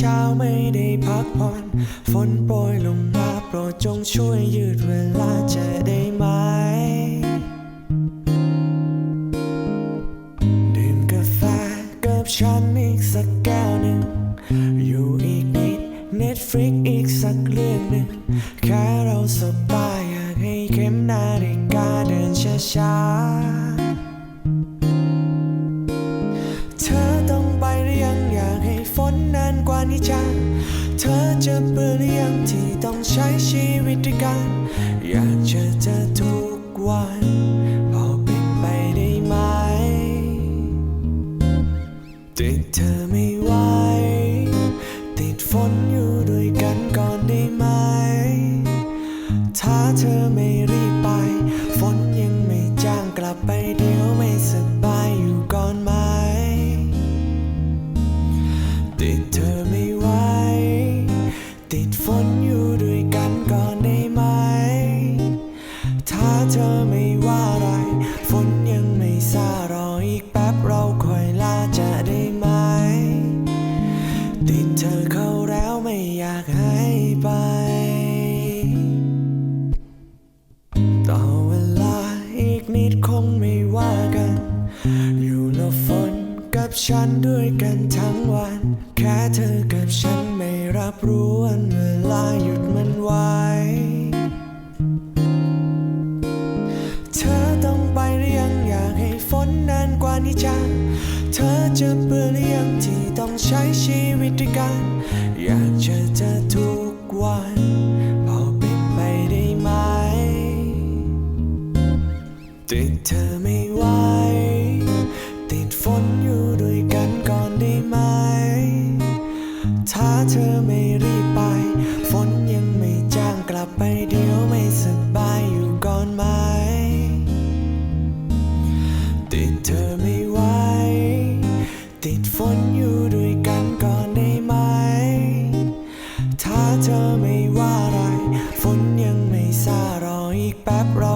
เช้าไม่ได้พักผ่อน ฝนโปรยลงมาโปรดจงช่วยยืดเวลาจะได้ไหม ดื่มกาแฟกับฉันอีกสักแก้วหนึ่ง อยู่อีกนิดเ Netflix อีกสักเรื่องหนึ่ง แค่เราสบายอยากให้เข้มนาฬิกาเดินช้าๆ จ้าเธอจะเบื่อหรือยังที่ต้องใช้ชีวิตด้วยกัน อยากเจอเธอทุกวันพอเป็นไปได้ไหม ติดเธอไม่ไหวติดฝนอยู่ด้วยกันก่อนได้ไหม ถ้าเธอไม่รี นอยู่ด้วยกันก่อนได้ไหม ถ้าเธอไม่ว่าอะไร ฝนยังไม่ซารออีกแป๊บเราค่อยลาจะได้ไหม ติดเธอเข้าแล้วไม่อยากให้ไป ต่อเวลาอีกนิดคงไม่ว่ากัน อยู่หลบฝนกับฉันด้วยกันทั้งวัน แค่เธอกับฉัน รับรู้วันเวลาหยุดมันไว้ เธอต้องไปหรือยังอยากให้ฝนนานกว่านี้จ้าเธอจะเบื่อหรือยังที่ต้องใช้ชีวิตด้วยกัน อยากเจอเธอทุกวันพอเป็นไปได้ไหมติดเธอไม่ไหว เธอไม่รีบไป ฝนยังไม่จ้างกลับไปเดี๋ยวไม่สบายอยู่ก่อนไหม ติดเธอไม่ไหว ติดฝนอยู่ด้วยกันก่อนได้ไหม ถ้าเธอไม่ว่าอะไร ฝนยังไม่ซารออีกแป๊บเรา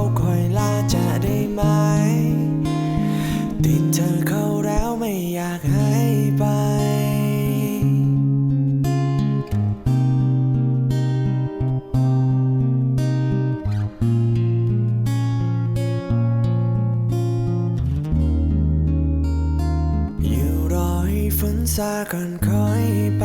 ฝนซากันคอยไป